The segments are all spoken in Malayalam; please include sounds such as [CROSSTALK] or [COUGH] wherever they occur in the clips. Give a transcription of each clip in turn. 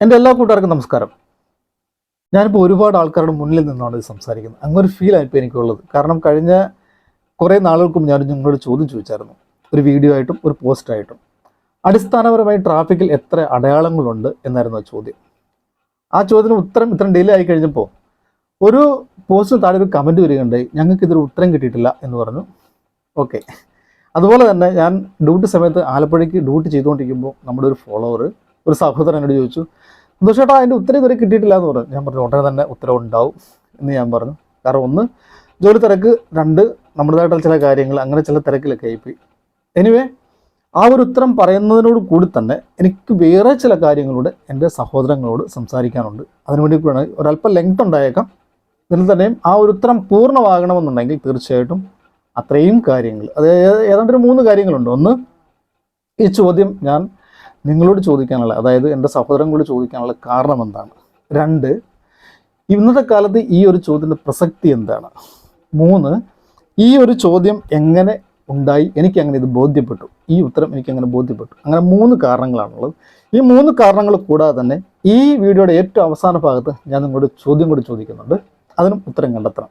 എന്റെ എല്ലാ കൂട്ടുകാർക്കും നമസ്കാരം. ഞാനിപ്പോൾ ഒരുപാട് ആൾക്കാരുടെ മുന്നിൽ നിന്നാണ് ഇത് സംസാരിക്കുന്നത്. ഫീൽ ആയിപ്പോൾ എനിക്കുള്ളത്. കാരണം കഴിഞ്ഞ കുറേ നാളുകൾക്കും ഞാൻ നിങ്ങളോട് ചോദ്യം ചോദിച്ചായിരുന്നു. ഒരു വീഡിയോ ആയിട്ടും ഒരു പോസ്റ്റായിട്ടും അടിസ്ഥാനപരമായി ട്രാഫിക്കിൽ എത്ര അടയാളങ്ങളുണ്ട് എന്നായിരുന്നു ആ ചോദ്യം. ആ ചോദ്യത്തിന് ഉത്തരം ഇത്രയും ഡിലേ ആയി കഴിഞ്ഞപ്പോൾ ഒരു പോസ്റ്റിന് താഴെ ഒരു കമന്റ് വരികയുണ്ടായി. ഞങ്ങൾക്ക് ഇതൊരു ഉത്തരം കിട്ടിയിട്ടില്ല എന്ന് പറഞ്ഞു. ഓക്കെ അതുപോലെ തന്നെ ഞാൻ ഡ്യൂട്ടി സമയത്ത് ആലപ്പുഴയ്ക്ക് ഡ്യൂട്ടി ചെയ്തുകൊണ്ടിരിക്കുമ്പോൾ നമ്മുടെ ഒരു ഫോളോവർ ഒരു സഹോദരൻ എന്നോട് ചോദിച്ചു സന്തോഷേട്ടാ അതിന്റെ ഉത്തരം ഇതുവരെ കിട്ടിയിട്ടില്ല എന്ന് പറഞ്ഞു. ഞാൻ പറഞ്ഞു ഉടനെ തന്നെ ഉത്തരം ഉണ്ടാവും എന്ന് ഞാൻ പറഞ്ഞു. കാരണം ഒന്ന് ജോലി തിരക്ക് രണ്ട് നമ്മുടേതായിട്ടുള്ള ചില കാര്യങ്ങൾ അങ്ങനെ ചില തിരക്കിലൊക്കെ ആയിപ്പോയി. എനിവേ ആ ഒരു ഉത്തരം പറയുന്നതിനോട് കൂടി തന്നെ എനിക്ക് വേറെ ചില കാര്യങ്ങളോട് എന്റെ സഹോദരങ്ങളോട് സംസാരിക്കാനുണ്ട്. അതിനുവേണ്ടി കൂടെ ഒരല്പം ലെങ്ത് ഉണ്ടായേക്കാം. ഇതിൽ തന്നെയും ആ ഒരു ഉത്തരം പൂർണമാകണമെന്നുണ്ടെങ്കിൽ തീർച്ചയായിട്ടും അത്രയും കാര്യങ്ങൾ അത് ഏതാണ്ട് ഒരു മൂന്ന് കാര്യങ്ങളുണ്ട്. ഒന്ന് ഈ ചോദ്യം ഞാൻ നിങ്ങളോട് ചോദിക്കാനുള്ള അതായത് എന്റെ സഹോദരങ്ങളോട് ചോദിക്കാനുള്ള കാരണം എന്താണ്? രണ്ട് ഇന്നത്തെ കാലത്ത് ഈ ഒരു ചോദ്യത്തിന്റെ പ്രസക്തി എന്താണ്? മൂന്ന് ഈ ഒരു ചോദ്യം എങ്ങനെ ഉണ്ടായി? എനിക്ക് അങ്ങനെ ഇത് ബോധ്യപ്പെട്ടു. ഈ ഉത്തരം എനിക്ക് അങ്ങനെ ബോധ്യപ്പെട്ടു. അങ്ങനെ മൂന്ന് കാരണങ്ങളാണുള്ളത്. ഈ മൂന്ന് കാരണങ്ങൾ കൂടാതെ തന്നെ ഈ വീഡിയോയുടെ ഏറ്റവും അവസാന ഭാഗത്ത് ഞാൻ നിങ്ങളോട് ചോദ്യം കൂടി ചോദിക്കുന്നുണ്ട്. അതിനും ഉത്തരം കണ്ടെത്തണം.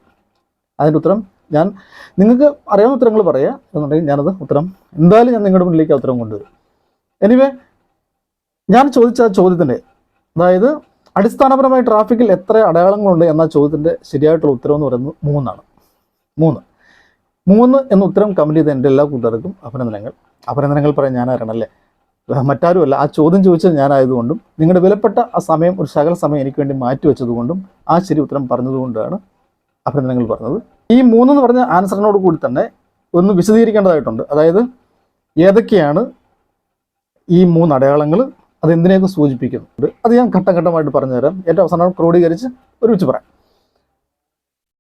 അതിന്റെ ഉത്തരം ഞാൻ നിങ്ങൾക്ക് അറിയാവുന്ന ഉത്തരങ്ങൾ പറയുക എന്നുണ്ടെങ്കിൽ ഞാനത് ഉത്തരം എന്തായാലും ഞാൻ നിങ്ങളുടെ മുന്നിലേക്ക് ഉത്തരം കൊണ്ടുവരും. എനിവേ ഞാൻ ചോദിച്ച ചോദ്യത്തിന്റെ അതായത് അടിസ്ഥാനപരമായി ട്രാഫിക്കിൽ എത്ര അടയാളങ്ങളുണ്ട് എന്ന ചോദ്യത്തിന്റെ ശരിയായിട്ടുള്ള ഉത്തരം എന്ന് പറയുന്നത് മൂന്നാണ്. മൂന്ന്. മൂന്ന് എന്ന ഉത്തരം കമന്റ് ചെയ്ത എന്റെ എല്ലാ കൂട്ടുകാർക്കും അഭിനന്ദനങ്ങൾ. അഭിനന്ദനങ്ങൾ പറയാൻ ഞാനാരണല്ലേ മറ്റാരുമല്ല. ആ ചോദ്യം ചോദിച്ചത് ഞാനായതുകൊണ്ടും നിങ്ങളുടെ വിലപ്പെട്ട ആ സമയം ഒരു ശകല സമയം എനിക്ക് വേണ്ടി മാറ്റി വെച്ചതുകൊണ്ടും ആ ശരി ഉത്തരം പറഞ്ഞതുകൊണ്ടാണ് അഭിനന്ദനങ്ങൾ പറഞ്ഞത്. ഈ മൂന്നെന്ന് പറഞ്ഞ ആൻസറിനോട് കൂടി തന്നെ ഒന്ന് വിശദീകരിക്കേണ്ടതായിട്ടുണ്ട്. അതായത് ഏതൊക്കെയാണ് ഈ മൂന്ന് അടയാളങ്ങൾ അത് എന്തിനെയൊക്കെ സൂചിപ്പിക്കുന്നുണ്ട് അത് ഞാൻ ഘട്ടം ഘട്ടമായിട്ട് പറഞ്ഞുതരാം. ഏറ്റവും അവസാനം ക്രോഡീകരിച്ച് ഒരുമിച്ച് പറയാം.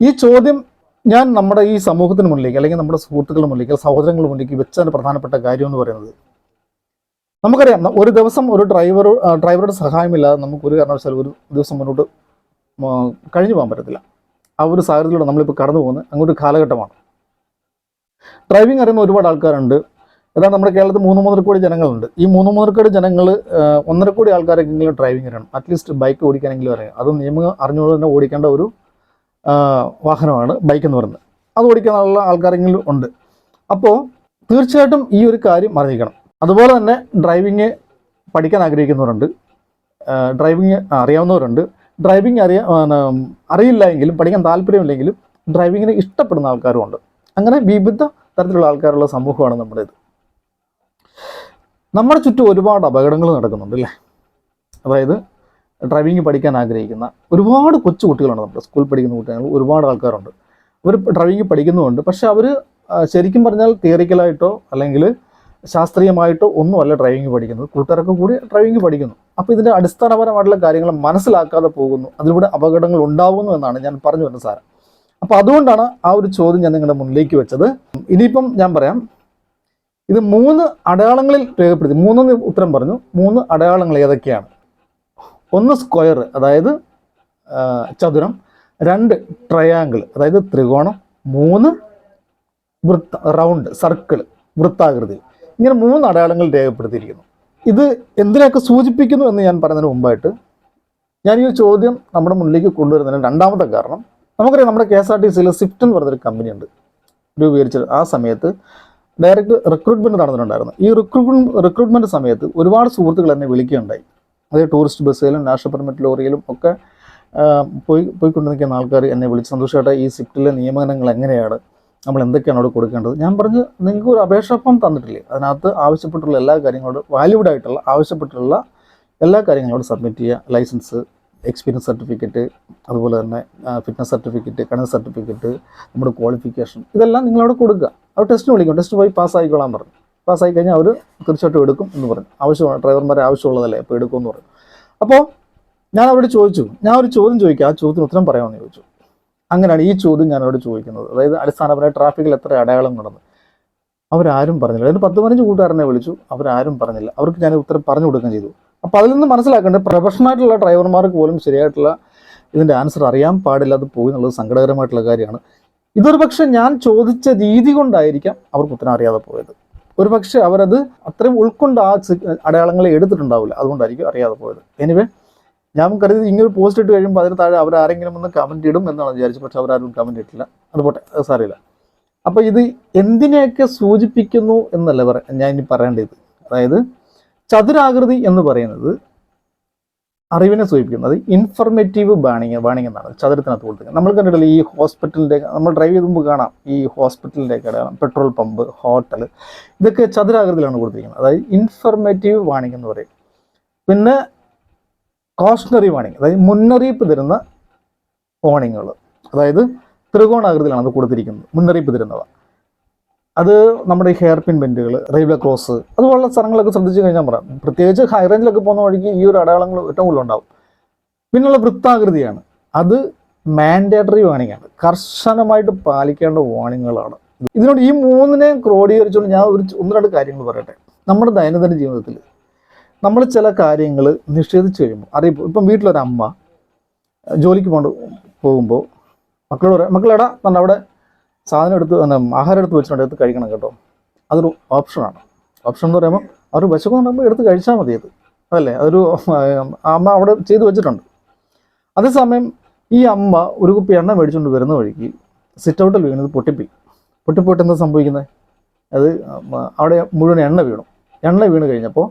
ഈ ചോദ്യം ഞാൻ നമ്മുടെ ഈ സമൂഹത്തിന് മുന്നിലേക്ക് അല്ലെങ്കിൽ നമ്മുടെ സുഹൃത്തുക്കളുടെ മുന്നിലേക്ക് സഹോദരങ്ങളുടെ മുന്നിലേക്ക് വെച്ചതിന് പ്രധാനപ്പെട്ട കാര്യം എന്ന് പറയുന്നത് നമുക്കറിയാം ഒരു ദിവസം ഒരു ഡ്രൈവർ ഡ്രൈവറുടെ സഹായമില്ലാതെ നമുക്ക് ഒരു കാരണവശാലും ഒരു ദിവസം മുന്നോട്ട് കഴിഞ്ഞു പോകാൻ പറ്റത്തില്ല. ആ ഒരു സാഹചര്യത്തിലൂടെ നമ്മളിപ്പോൾ കടന്നു പോകുന്നത് അങ്ങോട്ട് കാലഘട്ടമാണ്. ഡ്രൈവിംഗ് അറിയുന്ന ഒരുപാട് ആൾക്കാരുണ്ട്. ഏതാണ്ട് നമ്മുടെ കേരളത്തിൽ മൂന്ന് മൂന്നര കോടി ജനങ്ങളുണ്ട്. ഈ മൂന്ന് മൂന്നര കോടി ജനങ്ങൾ ഒന്നര കോടി ആൾക്കാരെങ്കിലും ഡ്രൈവിംഗ് അറിയണം അറ്റ്ലീസ്റ്റ് ബൈക്ക് ഓടിക്കാനെങ്കിലും അറിയാം. അത് നിയമം അറിഞ്ഞുകൊണ്ട് തന്നെ ഓടിക്കേണ്ട ഒരു വാഹനമാണ് ബൈക്ക് എന്ന് പറയുന്നത്. അത് ഓടിക്കാനുള്ള ആൾക്കാരെങ്കിലും ഉണ്ട്. അപ്പോൾ തീർച്ചയായിട്ടും ഈ ഒരു കാര്യം അറിഞ്ഞിരിക്കണം അതുപോലെ തന്നെ ഡ്രൈവിങ് പഠിക്കാൻ ആഗ്രഹിക്കുന്നവരുണ്ട്. ഡ്രൈവിങ് അറിയാവുന്നവരുണ്ട്. ഡ്രൈവിംഗ് അറിയാ അറിയില്ല എങ്കിലും പഠിക്കാൻ താല്പര്യമില്ലെങ്കിലും ഡ്രൈവിങ്ങിനെ ഇഷ്ടപ്പെടുന്ന ആൾക്കാരുമുണ്ട്. അങ്ങനെ വിവിധ തരത്തിലുള്ള ആൾക്കാരുള്ള സമൂഹമാണ് നമ്മുടേത് നമ്മുടെ ചുറ്റും ഒരുപാട് അപകടങ്ങൾ നടക്കുന്നുണ്ട് അല്ലേ? അതായത് ഡ്രൈവിംഗ് പഠിക്കാൻ ആഗ്രഹിക്കുന്ന ഒരുപാട് കൊച്ചു കുട്ടികളുണ്ട് നമ്മുടെ സ്കൂളിൽ പഠിക്കുന്ന കുട്ടികൾ ഒരുപാട് ആൾക്കാരുണ്ട്. അവർ ഡ്രൈവിംഗ് പഠിക്കുന്നുമുണ്ട്. പക്ഷെ അവർ ശരിക്കും പറഞ്ഞാൽ തിയറിക്കലായിട്ടോ അല്ലെങ്കിൽ ശാസ്ത്രീയമായിട്ടോ ഒന്നുമല്ല ഡ്രൈവിംഗ് പഠിക്കുന്നത്. കൂട്ടുകാരൊക്കെ കൂടി ഡ്രൈവിംഗ് പഠിക്കുന്നു. അപ്പോൾ ഇതിന്റെ അടിസ്ഥാനപരമായിട്ടുള്ള കാര്യങ്ങൾ മനസ്സിലാക്കാതെ പോകുന്നു. അതിലൂടെ അപകടങ്ങൾ ഉണ്ടാകുന്നു എന്നാണ് ഞാൻ പറഞ്ഞു വരുന്ന സാരം അപ്പോൾ അതുകൊണ്ടാണ് ആ ഒരു ചോദ്യം ഞാൻ നിങ്ങളുടെ മുന്നിലേക്ക് വെച്ചത്. ഇനിയിപ്പം ഞാൻ പറയാം ഇത് മൂന്ന് അടയാളങ്ങളിൽ രേഖപ്പെടുത്തി. മൂന്നെന്ന് ഉത്തരം പറഞ്ഞു. മൂന്ന് അടയാളങ്ങൾ ഏതൊക്കെയാണ്? ഒന്ന് സ്ക്വയർ അതായത് ചതുരം. രണ്ട് ട്രയാങ്കിൾ അതായത് ത്രികോണം. മൂന്ന് വൃത്ത റൗണ്ട് സർക്കിൾ വൃത്താകൃതി. ഇങ്ങനെ മൂന്ന് അടയാളങ്ങൾ രേഖപ്പെടുത്തിയിരിക്കുന്നു. ഇത് എന്തിനൊക്കെ സൂചിപ്പിക്കുന്നു എന്ന് ഞാൻ പറയുന്നതിന് മുമ്പായിട്ട് ഞാൻ ഈ ചോദ്യം നമ്മുടെ മുന്നിലേക്ക് കൊണ്ടുവരുന്നതിന് രണ്ടാമത്തെ കാരണം നമുക്കറിയാം നമ്മുടെ കെ എസ് ആർ ടി സിയിൽ സ്വിഫ്റ്റ് എന്ന് പറഞ്ഞൊരു കമ്പനിയുണ്ട് രൂപീകരിച്ചത് ആ സമയത്ത് ഡയറക്റ്റ് റിക്രൂട്ട്മെന്റ് നടന്നിട്ടുണ്ടായിരുന്നു. ഈ റിക്രൂട്ട്മെന്റ് റിക്രൂട്ട്മെന്റ് സമയത്ത് ഒരുപാട് സുഹൃത്തുക്കൾ എന്നെ വിളിക്കുകയുണ്ടായി. അത് ടൂറിസ്റ്റ് ബസ്സിലും നാഷണൽ പെർമിറ്റ് ലോറിയിലും ഒക്കെ പോയി പോയിക്കൊണ്ട് നിൽക്കുന്ന ആൾക്കാർ എന്നെ വിളിച്ച് സന്തോഷമായിട്ട് ഈ സിഫ്റ്റിലെ നിയമനങ്ങൾ എങ്ങനെയാണ്? നമ്മൾ എന്തൊക്കെയാണ് അവിടെ കൊടുക്കേണ്ടത്? ഞാൻ പറഞ്ഞു നിങ്ങൾക്ക് ഒരു അപേക്ഷ തന്നിട്ടില്ലേ? അതിനകത്ത് ആവശ്യപ്പെട്ടുള്ള എല്ലാ കാര്യങ്ങളോട് വാല്യൂഡ് ആയിട്ടുള്ള ആവശ്യപ്പെട്ടുള്ള എല്ലാ കാര്യങ്ങളോട് സബ്മിറ്റ് ചെയ്യുക ലൈസൻസ് എക്സ്പീരിയൻസ് സർട്ടിഫിക്കറ്റ് അതുപോലെ തന്നെ ഫിറ്റ്നസ് സർട്ടിഫിക്കറ്റ് കണക്ക് സർട്ടിഫിക്കറ്റ് നമ്മുടെ ക്വാളിഫിക്കേഷൻ ഇതെല്ലാം നിങ്ങളവിടെ കൊടുക്കുക. അവർ ടെസ്റ്റ് വിളിക്കും. ടെസ്റ്റ് പോയി പാസ്സായിക്കോളാൻ പറഞ്ഞു. പാസ്സായി കഴിഞ്ഞാൽ അവർ തീർച്ചയായിട്ടും എടുക്കും എന്ന് പറഞ്ഞു. ആവശ്യമാണ്. ഡ്രൈവർമാരെ ആവശ്യമുള്ളതല്ലേ? അപ്പോൾ എടുക്കുമെന്ന് പറഞ്ഞു. അപ്പോൾ ഞാൻ അവരോട് ചോദിച്ചു. ഞാൻ ഒരു ചോദ്യം ചോദിക്കുക ആ ചോദ്യത്തിന് ഉത്തരം പറയാമെന്ന് ചോദിച്ചു. അങ്ങനെയാണ് ഈ ചോദ്യം ഞാൻ അവരോട് ചോദിക്കുന്നത്. അതായത് അടിസ്ഥാനപരമായി ട്രാഫിക്കിൽ എത്ര അടയാളം നടന്നു. അവരാരും പറഞ്ഞില്ല. അതിന് പത്ത് പതിനഞ്ച് കൂട്ടുകാരനെ വിളിച്ചു. അവരാരും പറഞ്ഞില്ല. അവർക്ക് ഞാൻ ഉത്തരം പറഞ്ഞു കൊടുക്കുകയും ചെയ്തു. അപ്പോൾ അതിൽ നിന്ന് മനസ്സിലാക്കേണ്ടത് പ്രൊഫഷണൽ ആയിട്ടുള്ള ഡ്രൈവർമാർക്ക് പോലും ശരിയായിട്ടുള്ള ഇതിന്റെ ആൻസർ അറിയാൻ പാടില്ലാതെ പോയി എന്നുള്ളത് സങ്കടകരമായിട്ടുള്ള കാര്യമാണ്. ഇതൊരു പക്ഷേ ഞാൻ ചോദിച്ച രീതി കൊണ്ടായിരിക്കാം അവർക്ക് ഉത്തരം അറിയാതെ പോയത്. ഒരു പക്ഷേ അവരത് അത്രയും ഉൾക്കൊണ്ട് ആ അടയാളങ്ങളെ എടുത്തിട്ടുണ്ടാവില്ല അതുകൊണ്ടായിരിക്കും അറിയാതെ പോയത്. എനിവേ ഞാൻ കരുതി ഇങ്ങനെ പോസ്റ്റ് ഇട്ട് കഴിയുമ്പോൾ അതിന് താഴെ അവർ ആരെങ്കിലും ഒന്ന് കമന്റ് ഇടും എന്നാണ് വിചാരിച്ചത് പക്ഷെ അവരാരും കമന്റ് ഇട്ടില്ല. അത് പോട്ടെ സാറിയില്ല അപ്പോൾ ഇത് എന്തിനെയൊക്കെ സൂചിപ്പിക്കുന്നു എന്നല്ല പറ ഞാൻ ഇനി പറയേണ്ടത്. അതായത് ചതുരാകൃതി എന്ന് പറയുന്നത് അറിവിനെ സൂചിപ്പിക്കുന്നത് ഇൻഫർമേറ്റീവ് ബാണിങ് ബാണിങ് എന്നാണ്. ചതുരത്തിനകത്ത് കൊടുത്തിരിക്കുന്നത്. നമ്മൾ കണ്ടിട്ടില്ല ഈ ഹോസ്പിറ്റലിന്റെ നമ്മൾ ഡ്രൈവ് ചെയ്ത് മുമ്പ് കാണാം. ഈ ഹോസ്പിറ്റലിന്റെ കാണാം പെട്രോൾ പമ്പ് ഹോട്ടൽ ഇതൊക്കെ ചതുരാകൃതിയിലാണ് കൊടുത്തിരിക്കുന്നത്. അതായത് ഇൻഫർമേറ്റീവ് വാണിംഗ് എന്ന് പറയും. പിന്നെ കോഷണറി വാണിംഗ് അതായത് മുന്നറിയിപ്പ് തരുന്ന വാണിങ്ങുകൾ അതായത് ത്രികോണാകൃതിയിലാണ് അത് കൊടുത്തിരിക്കുന്നത്. മുന്നറിയിപ്പ് തരുന്നവ. അത് നമ്മുടെ ഈ ഹെയർ പിൻ ബെൻഡുകൾ റെയിൽവേ ക്രോസ് അതുപോലുള്ള സ്ഥലങ്ങളൊക്കെ ശ്രദ്ധിച്ചു കഴിഞ്ഞാൽ പറയാം പ്രത്യേകിച്ച് ഹൈ റേഞ്ചിലൊക്കെ പോകുന്ന വഴിക്ക് ഈ ഒരു അടയാളങ്ങൾ ഏറ്റവും കൂടുതൽ ഉണ്ടാവും. പിന്നുള്ള വൃത്താകൃതിയാണ്. അത് മാൻഡേറ്ററി വാണിംഗ് ആണ്. കർശനമായിട്ട് പാലിക്കേണ്ട വാണിങ്ങുകളാണ് ഇതിനോട് ഈ മൂന്നിനെയും ക്രോഡീകരിച്ചുകൊണ്ട് ഞാൻ ഒരു ഒന്ന് രണ്ട് കാര്യങ്ങൾ പറയട്ടെ. നമ്മുടെ ദൈനംദിന ജീവിതത്തിൽ നമ്മൾ ചില കാര്യങ്ങൾ നിഷേധിച്ച് കഴിയുമ്പോൾ അറിയിപ്പോൾ ഇപ്പം വീട്ടിലൊരമ്മ ജോലിക്ക് പോകുമ്പോൾ മക്കളോട് മക്കളെടാ തന്നെ അവിടെ സാധനം എടുത്ത് ആഹാരം എടുത്ത് വെച്ചിട്ടുണ്ട് എടുത്ത് കഴിക്കണം കേട്ടോ. അതൊരു ഓപ്ഷനാണ് ഓപ്ഷൻ എന്ന് പറയുമ്പോൾ അവർ വിശക്കുന്നുണ്ടാകുമ്പോൾ എടുത്ത് കഴിച്ചാൽ മതി അത്. അതല്ലേ? അതൊരു അമ്മ അവിടെ ചെയ്തു വെച്ചിട്ടുണ്ട്. അതേസമയം ഈ അമ്മ ഒരു കുപ്പി എണ്ണ മേടിച്ചുകൊണ്ട് വരുന്ന വഴിക്ക് സിറ്റ് ഔട്ടിൽ വീണത് പൊട്ടിപ്പോയി. പൊട്ടിപ്പോയിട്ട് എന്താ സംഭവിക്കുന്നത്? അത് അവിടെ മുഴുവൻ എണ്ണ വീണു. എണ്ണ വീണ് കഴിഞ്ഞപ്പോൾ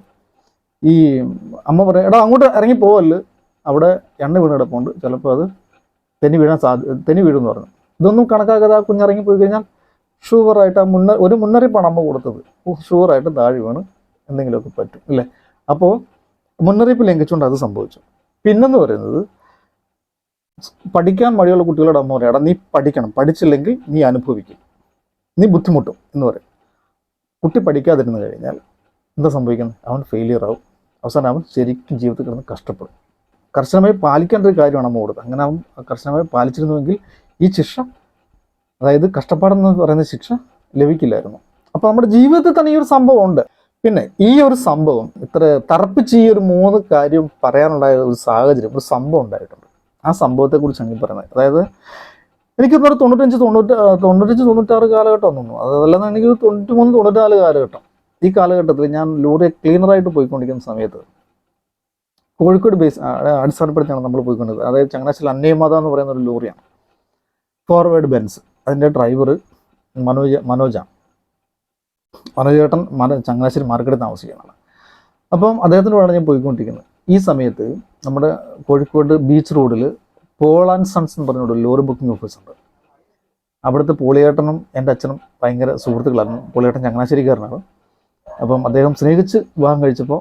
ഈ അമ്മ പറയും എടാ അങ്ങോട്ട് ഇറങ്ങി പോവല്ല് അവിടെ എണ്ണ വീണ് കിടപ്പുണ്ട്. ചിലപ്പോൾ അത് തെന്നി വീഴാൻ സാധ്യ തെന്നി വീഴുമെന്ന് പറഞ്ഞു. ഇതൊന്നും കണക്കാക്കാതെ ആ കുഞ്ഞിറങ്ങി പോയി കഴിഞ്ഞാൽ ഷുവറായിട്ട് ആ മുന്ന ഒരു മുന്നറിയിപ്പാണ് അമ്മ കൊടുത്തത്. ഷുവറായിട്ട് താഴെ വീണ് എന്തെങ്കിലുമൊക്കെ പറ്റും അല്ലേ? അപ്പോൾ മുന്നറിയിപ്പ് ലംഘിച്ചുകൊണ്ട് അത് സംഭവിച്ചു. പിന്നെന്ന് പറയുന്നത് പഠിക്കാൻ മടിയുള്ള കുട്ടികളോട് അമ്മ പറയാം എടാ നീ പഠിക്കണം. പഠിച്ചില്ലെങ്കിൽ നീ അനുഭവിക്കും. നീ ബുദ്ധിമുട്ടും എന്ന് പറയും. കുട്ടി പഠിക്കാതിരുന്നു കഴിഞ്ഞാൽ എന്താ സംഭവിക്കുന്നത്? അവൻ ഫെയിലിയർ ആവും. അവസാനം അവൻ ശരിക്കും ജീവിതത്തിൽ കിടന്ന് കഷ്ടപ്പെടും. കർശനമായി പാലിക്കേണ്ട ഒരു കാര്യമാണ് അമ്മ കൊടുത്തത്. അങ്ങനെ അവൻ കർശനമായി പാലിച്ചിരുന്നുവെങ്കിൽ ഈ ശിക്ഷ അതായത് കഷ്ടപ്പാടെന്ന് പറയുന്ന ശിക്ഷ ലഭിക്കില്ലായിരുന്നു. അപ്പോൾ നമ്മുടെ ജീവിതത്തിൽ തന്നെ ഈ ഒരു സംഭവം ഉണ്ട്. പിന്നെ ഈ ഒരു സംഭവം ഇത്ര തറപ്പിച്ച് ഈ ഒരു മൂന്ന് കാര്യം പറയാനുണ്ടായ ഒരു സാഹചര്യം ഒരു സംഭവം ഉണ്ടായിട്ടുണ്ട്. ആ സംഭവത്തെക്കുറിച്ചാണ് ഈ പറയുന്നത്. അതായത് എനിക്ക് തോന്നുന്നു തൊണ്ണൂറ്റഞ്ച് തൊണ്ണൂറ്റ തൊണ്ണൂറ്റഞ്ച് തൊണ്ണൂറ്റാറ് കാലഘട്ടം തോന്നുന്നു. അതല്ലാതെ എനിക്ക് തൊണ്ണൂറ്റി മൂന്ന് തൊണ്ണൂറ്റാൽ കാലഘട്ടം. ഈ കാലഘട്ടത്തിൽ ഞാൻ ലോറി ക്ലീനറായിട്ട് പോയിക്കൊണ്ടിരിക്കുന്ന സമയത്ത് കോഴിക്കോട് ബേസ് അടിസ്ഥാനപ്പെടുത്തിയാണ് നമ്മൾ പോയിക്കൊണ്ടിരുന്നത്. അതായത് ചങ്ങനാശ്ശേരി അന്നയമാത എന്ന് പറയുന്ന ഒരു ലോറിയാണ്. Forward Benz. അതിന്റെ ഡ്രൈവർ മനോജ മനോജാണ് മനോജ്. ചേട്ടൻ മന ചങ്ങനാശ്ശേരി മാർക്കറ്റിൽ താമസിക്കുന്നതാണ്. അപ്പം അദ്ദേഹത്തിന്റെ കൂടെയാണ് ഞാൻ പോയിക്കൊണ്ടിരിക്കുന്നത്. ഈ സമയത്ത് നമ്മുടെ കോഴിക്കോട് ബീച്ച് റോഡിൽ പോൾ ആൻഡ് സൺസ് എന്ന് പറഞ്ഞൊരു ലോറി ബുക്കിംഗ് ഓഫീസ് ഉണ്ട്. അവിടുത്തെ പോളിയേട്ടനും എന്റെ അച്ഛനും ഭയങ്കര സുഹൃത്തുക്കളായിരുന്നു. പോളിയേട്ടൻ ചങ്ങനാശ്ശേരിക്കാരനാണ്. അപ്പം അദ്ദേഹം സ്നേഹിച്ച് വിവാഹം കഴിച്ചപ്പോൾ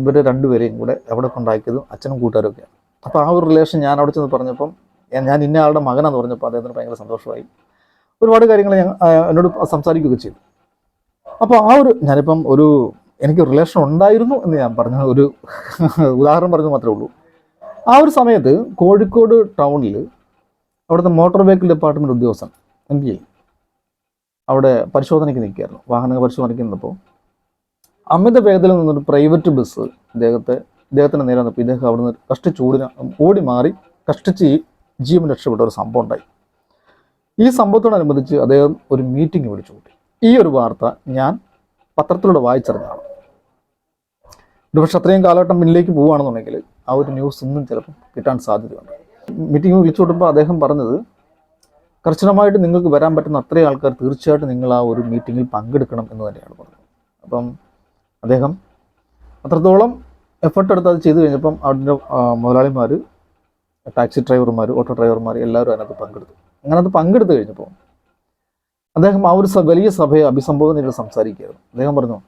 ഇവർ രണ്ടുപേരെയും കൂടെ അവിടെ കൊണ്ടാക്കിയതും അച്ഛനും കൂട്ടുകാരും ഒക്കെയാണ് അപ്പോൾ ആ ഒരു റിലേഷൻ ഞാൻ അവിടെ ചെന്ന് പറഞ്ഞപ്പം ഞാൻ- ഇന്ന ആളുടെ മകനാന്ന് പറഞ്ഞപ്പോൾ അദ്ദേഹത്തിന് ഭയങ്കര സന്തോഷമായി. ഒരുപാട് കാര്യങ്ങൾ ഞാൻ എന്നോട് സംസാരിക്കുകയൊക്കെ ചെയ്തു. അപ്പോൾ ആ ഒരു ഞാനിപ്പം ഒരു എനിക്ക് റിലേഷൻ ഉണ്ടായിരുന്നു എന്ന് ഞാൻ പറഞ്ഞ ഒരു [LAUGHS] ഉദാഹരണം പറഞ്ഞു മാത്രമേ ഉള്ളൂ. ആ ഒരു സമയത്ത് കോഴിക്കോട് ടൗണിൽ അവിടുത്തെ മോട്ടോർ വെഹിക്കിൾ ഡിപ്പാർട്ട്മെന്റ് ഉദ്യോഗസ്ഥൻ എം പി അവിടെ പരിശോധനയ്ക്ക് നിൽക്കുകയായിരുന്നു. വാഹന പരിശോധനയ്ക്ക് നിന്നപ്പോൾ അമിത വേഗത്തിൽ നിന്നൊരു പ്രൈവറ്റ് ബസ് ഇദ്ദേഹത്തെ ഇദ്ദേഹത്തിന് നേരെ വന്നപ്പോൾ ഇദ്ദേഹം അവിടുന്ന് കഷ്ടിച്ച് ഓടി ഓടി മാറി കഷ്ടിച്ച് ജീവൻ രക്ഷപ്പെട്ട ഒരു സംഭവം ഉണ്ടായി. ഈ സംഭവത്തോടനുബന്ധിച്ച് അദ്ദേഹം ഒരു മീറ്റിംഗ് വിളിച്ചു കൂട്ടി ഈ ഒരു വാർത്ത ഞാൻ പത്രത്തിലൂടെ വായിച്ചറിഞ്ഞതാണ്. ഒരു പക്ഷെ അത്രയും കാലഘട്ടം മുന്നിലേക്ക് പോവുകയാണെന്നുണ്ടെങ്കിൽ ആ ഒരു ന്യൂസ് ഒന്നും ചിലപ്പം കിട്ടാൻ സാധ്യതയുണ്ട്. മീറ്റിംഗ് വിളിച്ചു കൊടുക്കുമ്പോൾ അദ്ദേഹം പറഞ്ഞത് കർശനമായിട്ട് നിങ്ങൾക്ക് വരാൻ പറ്റുന്ന അത്രയും ആൾക്കാർ തീർച്ചയായിട്ടും നിങ്ങൾ ആ ഒരു മീറ്റിങ്ങിൽ പങ്കെടുക്കണം എന്ന് തന്നെയാണ് പറഞ്ഞത്. അപ്പം അദ്ദേഹം അത്രത്തോളം എഫർട്ട് എടുത്ത് അത് ചെയ്തു കഴിഞ്ഞപ്പം അവിടെ മുതലാളിമാർ ടാക്സി ഡ്രൈവർമാർ ഓട്ടോ ഡ്രൈവർമാർ എല്ലാവരും അതിനകത്ത് പങ്കെടുത്തു. അങ്ങനെ അത് പങ്കെടുത്തു കഴിഞ്ഞപ്പോൾ അദ്ദേഹം ആ ഒരു വലിയ സഭയെ അഭിസംബോധന ചെയ്ത് സംസാരിക്കുകയായിരുന്നു. അദ്ദേഹം പറഞ്ഞു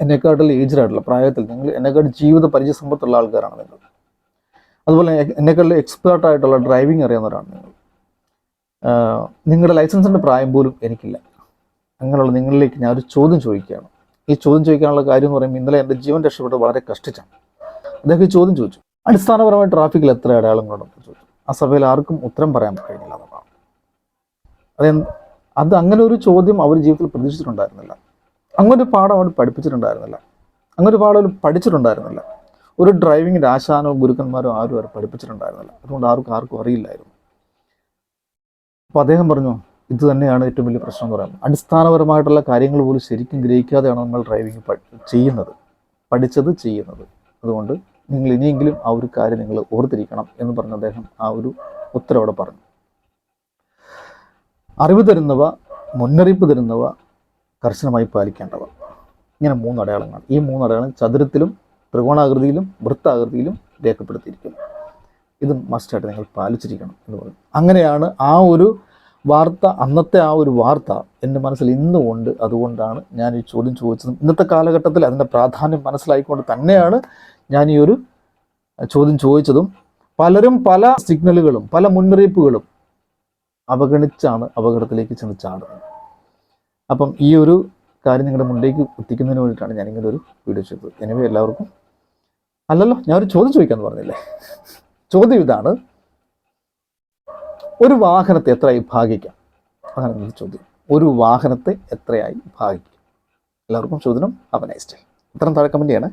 എന്നെക്കാട്ടിൽ ഏജ്ഡ് ആയിട്ടുള്ള പ്രായത്തിൽ നിങ്ങൾ എന്നെക്കാട്ടിൽ ജീവിത പരിചയസമ്പത്തുള്ള ആൾക്കാരാണ് നിങ്ങൾ. അതുപോലെ എന്നെക്കാട്ടിൽ എക്സ്പേർട്ട് ആയിട്ടുള്ള ഡ്രൈവിംഗ് അറിയാവുന്നവരാണ് നിങ്ങൾ. നിങ്ങളുടെ ലൈസൻസിന്റെ പ്രായം പോലും എനിക്കില്ല. അങ്ങനെയുള്ള നിങ്ങളിലേക്ക് ഞാൻ ഒരു ചോദ്യം ചോദിക്കുകയാണ്. ഈ ചോദ്യം ചോദിക്കാനുള്ള കാര്യം എന്ന് പറയുമ്പോൾ ഇന്നലെ എന്റെ ജീവൻ രക്ഷപ്പെട്ട് വളരെ കഷ്ടിച്ചാണ്. അദ്ദേഹം ഈ ചോദ്യം ചോദിച്ചു. അടിസ്ഥാനപരമായി ട്രാഫിക്കിൽ എത്ര അടയാളങ്ങളുണ്ടെന്ന് ചോദിച്ചു ആ സഭയിൽ ആർക്കും ഉത്തരം പറയാൻ കഴിഞ്ഞില്ല എന്നുള്ളതാണ്. അതെ അത് അങ്ങനെ ഒരു ചോദ്യം അവർ ജീവിതത്തിൽ പ്രതീക്ഷിച്ചിട്ടുണ്ടായിരുന്നില്ല. അങ്ങനെ ഒരു പാഠം അവർ പഠിപ്പിച്ചിട്ടുണ്ടായിരുന്നില്ല. അങ്ങനെ ഒരു പാഠം അവർ പഠിച്ചിട്ടുണ്ടായിരുന്നില്ല. ഒരു ഡ്രൈവിങ്ങിന്റെ ആശാനോ ഗുരുക്കന്മാരോ ആരും അവർ പഠിപ്പിച്ചിട്ടുണ്ടായിരുന്നില്ല. അതുകൊണ്ട് ആർക്കും ആർക്കും അറിയില്ലായിരുന്നു. അപ്പോൾ അദ്ദേഹം പറഞ്ഞു ഇത് തന്നെയാണ് ഏറ്റവും വലിയ പ്രശ്നം എന്ന് പറയുന്നത് അടിസ്ഥാനപരമായിട്ടുള്ള കാര്യങ്ങൾ പോലും ശരിക്കും ഗ്രഹിക്കാതെയാണ് നമ്മൾ ഡ്രൈവിംഗ് ചെയ്യുന്നത്. പഠിച്ചത് ചെയ്യുന്നത്. അതുകൊണ്ട് നിങ്ങൾ ഇനിയെങ്കിലും ആ ഒരു കാര്യം നിങ്ങൾ ഓർത്തിരിക്കണം എന്ന് പറഞ്ഞ അദ്ദേഹം ആ ഒരു ഉത്തരവോടെ പറഞ്ഞു. അറിവ് തരുന്നവ മുന്നറിയിപ്പ് തരുന്നവ കർശനമായി പാലിക്കേണ്ടവ. ഇങ്ങനെ മൂന്ന് അടയാളങ്ങൾ. ഈ മൂന്ന് ചതുരത്തിലും ത്രികോണാകൃതിയിലും വൃത്താകൃതിയിലും രേഖപ്പെടുത്തിയിരിക്കുന്നു. ഇത് മസ്റ്റായിട്ട് നിങ്ങൾ പാലിച്ചിരിക്കണം എന്ന് പറഞ്ഞു. അങ്ങനെയാണ് ആ ഒരു വാർത്ത അന്നത്തെ ആ ഒരു വാർത്ത എന്റെ മനസ്സിൽ ഇന്നും ഉണ്ട്. അതുകൊണ്ടാണ് ഞാൻ ഈ ചോദ്യം ചോദിച്ചത്. ഇന്നത്തെ കാലഘട്ടത്തിൽ അതിന്റെ പ്രാധാന്യം മനസ്സിലായിക്കൊണ്ട് തന്നെയാണ് ഞാൻ ഈ ഒരു ചോദ്യം ചോദിച്ചതും. പലരും പല സിഗ്നലുകളും പല മുന്നറിയിപ്പുകളും അവഗണിച്ചാണ് അപകടത്തിലേക്ക് ചെന്ന് ചാടുന്നത്. അപ്പം ഈ ഒരു കാര്യം നിങ്ങളുടെ മുന്നിലേക്ക് എത്തിക്കുന്നതിന് വേണ്ടിയിട്ടാണ് ഞാൻ ഇങ്ങനെ ഒരു വീഡിയോ ചെയ്തത്. എനിവേ എല്ലാവർക്കും അല്ലല്ലോ ഞാനൊരു ചോദ്യം ചോദിക്കാമെന്ന് പറഞ്ഞില്ലേ? ചോദ്യം ഇതാണ്. ഒരു വാഹനത്തെ എത്രയായി ഭാഗിക്കാം? എന്റെ ചോദ്യം. ഒരു വാഹനത്തെ എത്രയായി ഭാഗിക്കാം? എല്ലാവർക്കും ചോദ്യം അവനൈസ്റ്റൈൽ ഇത്തരം തഴക്കം ചെയ്യണേ.